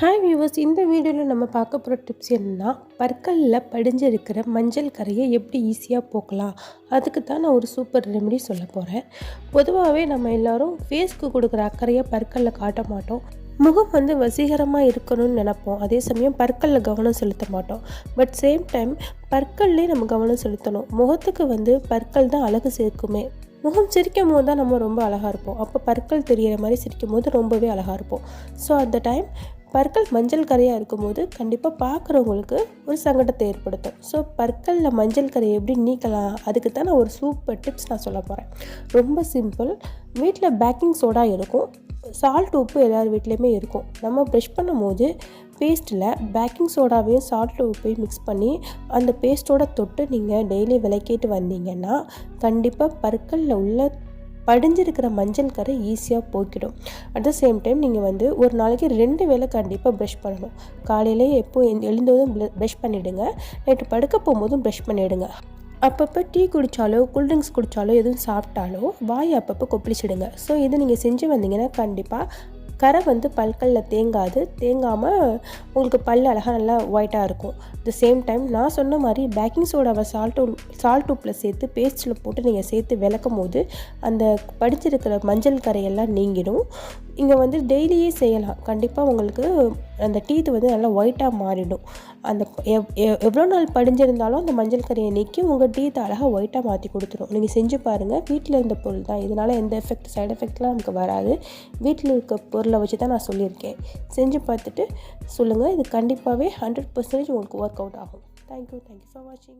Hi viewers இந்த வீடியோவில் நம்ம பார்க்க போகிற டிப்ஸ் என்னென்னா பற்களில் படிஞ்சிருக்கிற மஞ்சள் கரையை எப்படி ஈஸியாக போக்கலாம்? அதுக்கு தான் நான் ஒரு சூப்பர் ரெமெடி சொல்ல போகிறேன் பொதுவாகவே நம்ம எல்லாரும் ஃபேஸ்க்கு கொடுக்குற அக்கறையை பற்களில் காட்ட மாட்டோம். முகம் வந்து வசீகரமாக இருக்கணும்னு நினைப்போம். அதே சமயம் பற்களில் கவனம் செலுத்த மாட்டோம். பட் சேம் டைம் பற்கள்லேயே நம்ம கவனம் செலுத்தணும். முகத்துக்கு வந்து பற்கள் தான் அழகு சேர்க்குமே. முகம் சிரிக்கும் போது தான் நம்ம ரொம்ப அழகாக இருப்போம். அப்போ பற்கள் தெரிகிற மாதிரி சிரிக்கும் போது ரொம்பவே அழகாக இருப்போம். ஸோ அந்த டைம் பற்கள் மஞ்சள் கரையாக இருக்கும்போது கண்டிப்பாக பார்க்குறவங்களுக்கு ஒரு சங்கடத்தை ஏற்படுத்தும். ஸோ பற்களில் மஞ்சள் கரையை எப்படி நீக்கலாம்? அதுக்கு தான் நான் ஒரு சூப்பர் டிப்ஸ் நான் சொல்ல போகிறேன் ரொம்ப சிம்பிள் வீட்டில் பேக்கிங் சோடா இருக்கும். சால்ட் உப்பு எல்லார் வீட்லேயுமே இருக்கும். நம்ம ப்ரெஷ் பண்ணும்போது பேஸ்ட்டில் பேக்கிங் சோடாவையும் சால்ட் உப்பையும் மிக்ஸ் பண்ணி அந்த பேஸ்ட்டோட தொட்டு நீங்கள் டெய்லி விளக்கிட்டு வந்தீங்கன்னா கண்டிப்பாக பற்களில் உள்ள படிஞ்சிருக்கிற மஞ்சள் கரை ஈஸியாக போக்கிடும் அட் த சேம் டைம் நீங்கள் வந்து ஒரு நாளைக்கு ரெண்டு வேளை கண்டிப்பாக ப்ரஷ் பண்ணணும். காலையிலே எப்போ எழுந்ததும் ப்ரஷ் பண்ணிவிடுங்க நைட்டு படுக்க போகும்போதும் ப்ரஷ் பண்ணிவிடுங்க அப்பப்போ டீ குடித்தாலோ கூல்ட்ரிங்க்ஸ் குடித்தாலோ எதுவும் சாப்பிட்டாலோ வாய் அப்பப்போ கொப்பளிச்சிடுங்க. ஸோ இது நீங்கள் செஞ்சு வந்தீங்கன்னா கண்டிப்பாக கரை வந்து பல்களில் தேங்காது. தேங்காமல் உங்களுக்கு பல் அழகாக நல்லா ஒயிட்டாக இருக்கும். த சேம் டைம் நான் சொன்ன மாதிரி பேக்கிங் சோடாவை சால்ட் சால்ட் உப்பில் சேர்த்து பேஸ்ட்டில் போட்டு நீங்கள் சேர்த்து விளக்கும் போது அந்த படிச்சிருக்கிற மஞ்சள் கரையெல்லாம் நீங்கிடும். இங்கே வந்து டெய்லியே செய்யலாம். கண்டிப்பாக உங்களுக்கு அந்த டீத்து வந்து நல்லா ஒயிட்டாக மாறிடும். அந்த எவ் எவ்வளோ நாள் படிஞ்சிருந்தாலும் அந்த மஞ்சள் கரையை நீக்கி உங்கள் டீத்தை அழகாக ஒயிட்டாக மாற்றி கொடுத்துரும். நீங்கள் செஞ்சு பாருங்கள் வீட்டில் இருந்த பொருள் தான். இதனால் எந்த எஃபெக்ட் சைடு எஃபெக்ட்லாம் நமக்கு வராது. வீட்டில் இருக்க பொருளை வச்சு தான் நான் சொல்லியிருக்கேன். செஞ்சு பார்த்துட்டு சொல்லுங்கள் இது கண்டிப்பாகவே ஹண்ட்ரட் பர்சன்டேஜ் உங்களுக்கு ஒர்க் அவுட் ஆகும் thank you thank you for வாட்சிங்